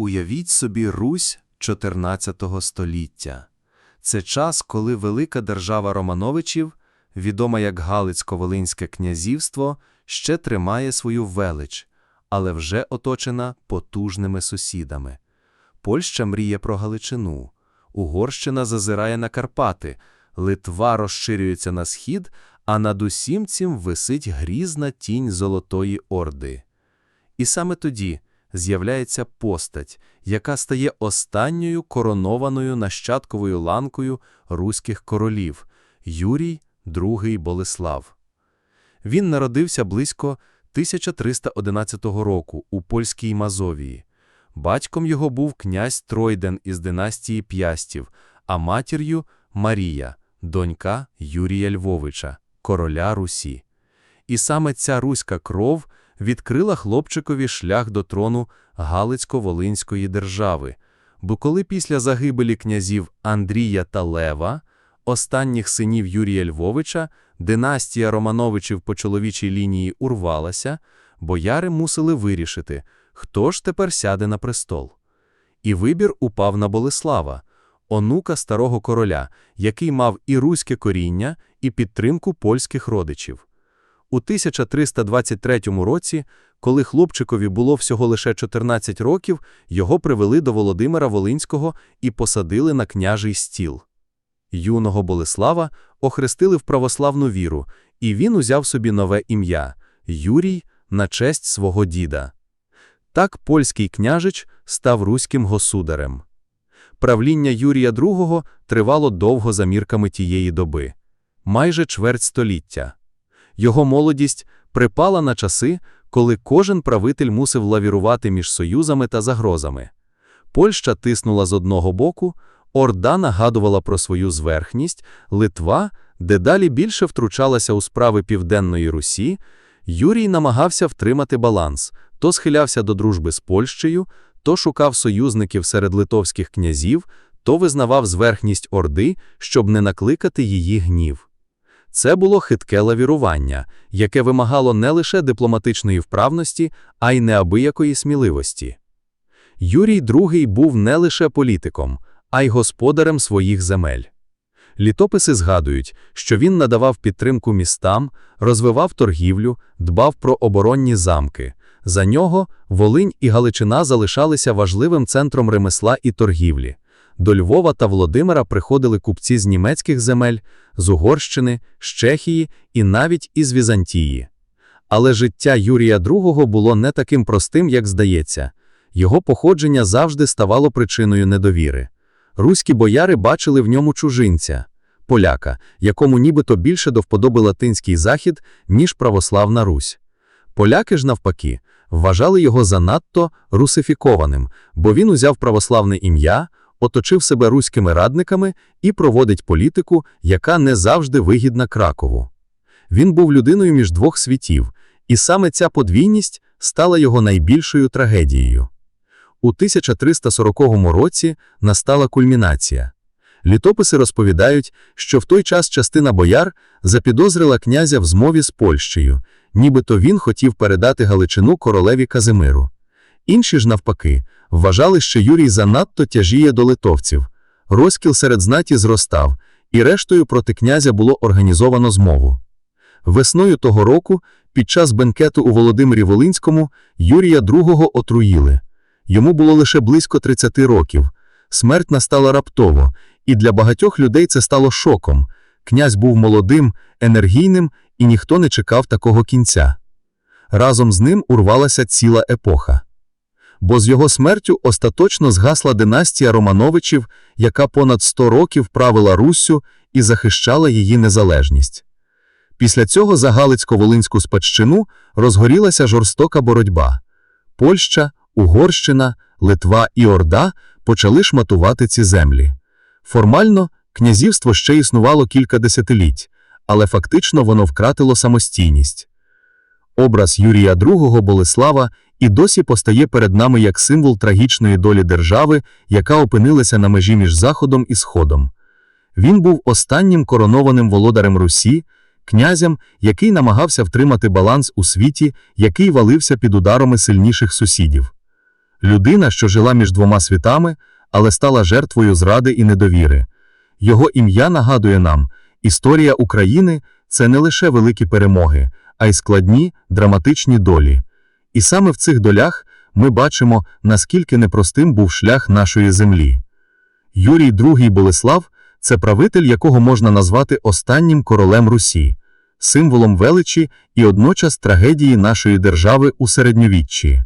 Уявіть собі Русь 14 століття. Це час, коли велика держава Романовичів, відома як Галицько-Волинське князівство, ще тримає свою велич, але вже оточена потужними сусідами. Польща мріє про Галичину, Угорщина зазирає на Карпати, Литва розширюється на схід, а над усім цим висить грізна тінь Золотої Орди. І саме тоді з'являється постать, яка стає останньою коронованою нащадковою ланкою руських королів Юрій II Болеслав. Він народився близько 1311 року у польській Мазовії. Батьком його був князь Тройден із династії П'ястів, а матір'ю Марія, донька Юрія Львовича, короля Русі. І саме ця руська кров відкрила хлопчикові шлях до трону Галицько-Волинської держави, бо коли після загибелі князів Андрія та Лева, останніх синів Юрія Львовича, династія Романовичів по чоловічій лінії урвалася, бояри мусили вирішити, хто ж тепер сяде на престол. І вибір упав на Болеслава, онука старого короля, який мав і руське коріння, і підтримку польських родичів. У 1323 році, коли хлопчикові було всього лише 14 років, його привели до Володимира Волинського і посадили на княжий стіл. Юного Болеслава охрестили в православну віру, і він узяв собі нове ім'я – Юрій на честь свого діда. Так польський княжич став руським государем. Правління Юрія II тривало довго за мірками тієї доби – майже чверть століття. Його молодість припала на часи, коли кожен правитель мусив лавірувати між союзами та загрозами. Польща тиснула з одного боку, Орда нагадувала про свою зверхність, Литва дедалі більше втручалася у справи Південної Русі, Юрій намагався втримати баланс, то схилявся до дружби з Польщею, то шукав союзників серед литовських князів, то визнавав зверхність Орди, щоб не накликати її гнів. Це було хитке лавірування, яке вимагало не лише дипломатичної вправності, а й неабиякої сміливості. Юрій II був не лише політиком, а й господарем своїх земель. Літописи згадують, що він надавав підтримку містам, розвивав торгівлю, дбав про оборонні замки. За нього Волинь і Галичина залишалися важливим центром ремесла і торгівлі. До Львова та Володимира приходили купці з німецьких земель, з Угорщини, з Чехії і навіть із Візантії. Але життя Юрія II було не таким простим, як здається. Його походження завжди ставало причиною недовіри. Руські бояри бачили в ньому чужинця, поляка, якому нібито більше до вподоби латинський захід, ніж православна Русь. Поляки ж, навпаки, вважали його занадто русифікованим, бо він узяв православне ім'я, оточив себе руськими радниками і проводить політику, яка не завжди вигідна Кракову. Він був людиною між двох світів, і саме ця подвійність стала його найбільшою трагедією. У 1340 році настала кульмінація. Літописи розповідають, що в той час частина бояр запідозрила князя в змові з Польщею, нібито він хотів передати Галичину королеві Казимиру. Інші ж, навпаки, вважали, що Юрій занадто тяжіє до литовців. Розкіл серед знаті зростав, і рештою проти князя було організовано змову. Весною того року, під час бенкету у Володимирі Волинському, Юрія II отруїли. Йому було лише близько 30 років. Смерть настала раптово, і для багатьох людей це стало шоком. Князь був молодим, енергійним, і ніхто не чекав такого кінця. Разом з ним урвалася ціла епоха. Бо з його смертю остаточно згасла династія Романовичів, яка понад 100 років правила Руссю і захищала її незалежність. Після цього за Галицько-Волинську спадщину розгорілася жорстока боротьба. Польща, Угорщина, Литва і Орда почали шматувати ці землі. Формально князівство ще існувало кілька десятиліть, але фактично воно втратило самостійність. Образ Юрія II Болеслава і досі постає перед нами як символ трагічної долі держави, яка опинилася на межі між Заходом і Сходом. Він був останнім коронованим володарем Русі, князем, який намагався втримати баланс у світі, який валився під ударами сильніших сусідів. людина, що жила між двома світами, але стала жертвою зради і недовіри. Його ім'я нагадує нам, історія України це не лише великі перемоги, а й складні, драматичні долі. І саме в цих долях ми бачимо, наскільки непростим був шлях нашої землі. Юрій II Болеслав це правитель, якого можна назвати останнім королем Русі, символом величі і одночас трагедії нашої держави у середньовіччі.